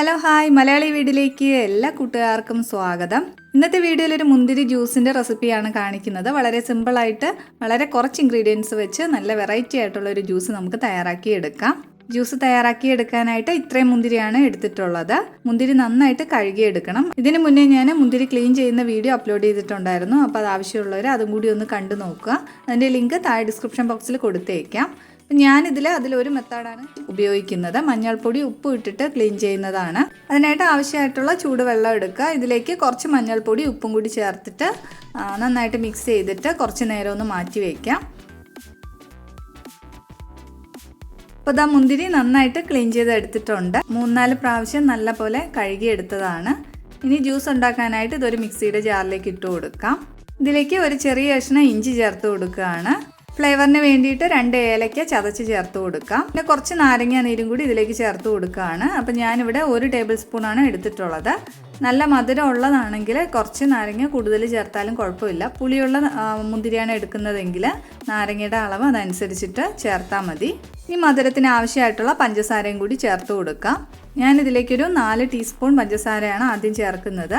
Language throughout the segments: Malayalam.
Hello hi. മലയാളി വീഡിയോയിലേക്ക് എല്ലാ കൂട്ടുകാർക്കും സ്വാഗതം. ഇന്നത്തെ വീഡിയോയിൽ ഒരു മുന്തിരി ജ്യൂസിന്റെ റെസിപ്പിയാണ് കാണിക്കുന്നത്. വളരെ സിമ്പിളായിട്ട് വളരെ കുറച്ച് ഇൻഗ്രീഡിയൻസ് വെച്ച് നല്ല വെറൈറ്റി ആയിട്ടുള്ള ഒരു ജ്യൂസ് നമുക്ക് തയ്യാറാക്കിയെടുക്കാം. ജ്യൂസ് തയ്യാറാക്കിയെടുക്കാനായിട്ട് ഇത്രയും മുന്തിരിയാണ് എടുത്തിട്ടുള്ളത്. മുന്തിരി നന്നായിട്ട് കഴുകിയെടുക്കണം. ഇതിന് മുന്നേ ഞാൻ മുന്തിരി ക്ലീൻ ചെയ്യുന്ന വീഡിയോ അപ്ലോഡ് ചെയ്തിട്ടുണ്ടായിരുന്നു. അപ്പോൾ അത് ആവശ്യമുള്ളവർ അതും കൂടി ഒന്ന് കണ്ടു നോക്കുക. അതിന്റെ ലിങ്ക് താഴെ ഡിസ്ക്രിപ്ഷൻ ബോക്സിൽ കൊടുത്തേക്കാം. അപ്പം ഞാനിതിൽ അതിലൊരു മെത്തേഡാണ് ഉപയോഗിക്കുന്നത്. മഞ്ഞൾപ്പൊടി ഉപ്പ് ഇട്ടിട്ട് ക്ലീൻ ചെയ്യുന്നതാണ്. അതിനായിട്ട് ആവശ്യമായിട്ടുള്ള ചൂടുവെള്ളം എടുക്കുക. ഇതിലേക്ക് കുറച്ച് മഞ്ഞൾപ്പൊടി ഉപ്പും കൂടി ചേർത്തിട്ട് നന്നായിട്ട് മിക്സ് ചെയ്തിട്ട് കുറച്ച് നേരം ഒന്ന് മാറ്റി വയ്ക്കാം അപ്പോൾ ഇതാ മുന്തിരി നന്നായിട്ട് ക്ലീൻ ചെയ്ത് എടുത്തിട്ടുണ്ട്. മൂന്നാൽ പ്രാവശ്യം നല്ല പോലെ കഴുകിയെടുത്തതാണ് ഇനി ജ്യൂസ് ഉണ്ടാക്കാനായിട്ട് ഇതൊരു മിക്സിയുടെ ജാറിലേക്ക് ഇട്ട് കൊടുക്കാം. ഇതിലേക്ക് ഒരു ചെറിയ കഷ്ണം ഇഞ്ചി ചേർത്ത് കൊടുക്കുകയാണ്. ഫ്ലേവറിന് വേണ്ടിയിട്ട് രണ്ട് ഏലയ്ക്ക ചതച്ച് ചേർത്ത് കൊടുക്കാം. പിന്നെ കുറച്ച് നാരങ്ങ നീരും കൂടി ഇതിലേക്ക് ചേർത്ത് കൊടുക്കുകയാണ്. അപ്പം ഞാനിവിടെ ഒരു ടേബിൾ സ്പൂണാണ് എടുത്തിട്ടുള്ളത്. നല്ല മധുരം ഉള്ളതാണെങ്കിൽ കുറച്ച് നാരങ്ങ കൂടുതൽ ചേർത്താലും കുഴപ്പമില്ല. പുളിയുള്ള മുന്തിരിയാണ് എടുക്കുന്നതെങ്കിൽ നാരങ്ങയുടെ അളവ് അതനുസരിച്ചിട്ട് ചേർത്താൽ മതി. ഈ മധുരത്തിന് ആവശ്യമായിട്ടുള്ള പഞ്ചസാരയും കൂടി ചേർത്ത് കൊടുക്കാം. ഞാനിതിലേക്കൊരു നാല് ടീസ്പൂൺ പഞ്ചസാരയാണ് ആദ്യം ചേർക്കുന്നത്.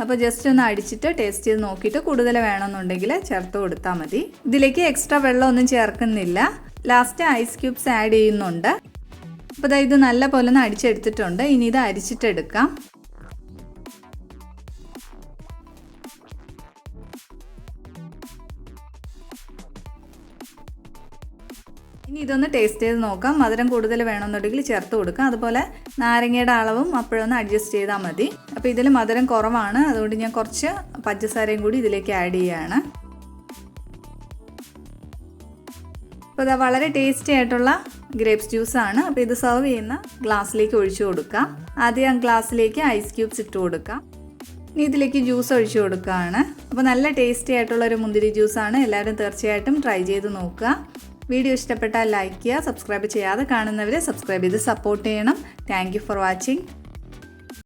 അപ്പോൾ ജസ്റ്റ് ഒന്ന് അടിച്ചിട്ട് ടേസ്റ്റ് ചെയ്ത് നോക്കിയിട്ട് കൂടുതൽ വേണമെന്നുണ്ടെങ്കിൽ ചേർത്ത് കൊടുത്താൽ മതി. ഇതിലേക്ക് എക്സ്ട്രാ വെള്ളമൊന്നും ചേർക്കുന്നില്ല. ലാസ്റ്റ് ഐസ് ക്യൂബ്സ് ആഡ് ചെയ്യുന്നുണ്ട്. അപ്പോൾ ഇത് നല്ല പോലെ ഒന്ന് അടിച്ചെടുത്തിട്ടുണ്ട്. ഇനി ഇത് അരിച്ചിട്ടെടുക്കാം. ഇനി ഇതൊന്ന് ടേസ്റ്റ് ചെയ്ത് നോക്കാം. മധുരം കൂടുതൽ വേണമെന്നുണ്ടെങ്കിൽ ചേർത്ത് കൊടുക്കാം. അതുപോലെ നാരങ്ങയുടെ അളവും അപ്പോഴൊന്ന് അഡ്ജസ്റ്റ് ചെയ്താൽ മതി. അപ്പോൾ ഇതിൽ മധുരം കുറവാണ്. അതുകൊണ്ട് ഞാൻ കുറച്ച് പഞ്ചസാരയും കൂടി ഇതിലേക്ക് ആഡ് ചെയ്യുകയാണ് അപ്പോൾ ഇതാ വളരെ ടേസ്റ്റി ആയിട്ടുള്ള ഗ്രേപ്സ് ജ്യൂസാണ് അപ്പോൾ ഇത് സെർവ് ചെയ്യുന്ന ഗ്ലാസ്സിലേക്ക് ഒഴിച്ചു കൊടുക്കാം. ആദ്യം ആ ഗ്ലാസ്സിലേക്ക് ഐസ് ക്യൂബ്സ് ഇട്ട് കൊടുക്കാം. ഇനി ഇതിലേക്ക് ജ്യൂസ് ഒഴിച്ചു കൊടുക്കുകയാണ്. അപ്പോൾ നല്ല ടേസ്റ്റി ആയിട്ടുള്ള ഒരു മുന്തിരി ജ്യൂസാണ് എല്ലാവരും തീർച്ചയായിട്ടും ട്രൈ ചെയ്ത് നോക്കുക. വീഡിയോ ഇഷ്ടപ്പെട്ടാൽ ലൈക്ക് ചെയ്യുക സബ്സ്ക്രൈബ് ചെയ്യാതെ കാണുന്നവരെ സബ്സ്ക്രൈബ് ചെയ്ത് സപ്പോർട്ട് ചെയ്യണം. Thank for watching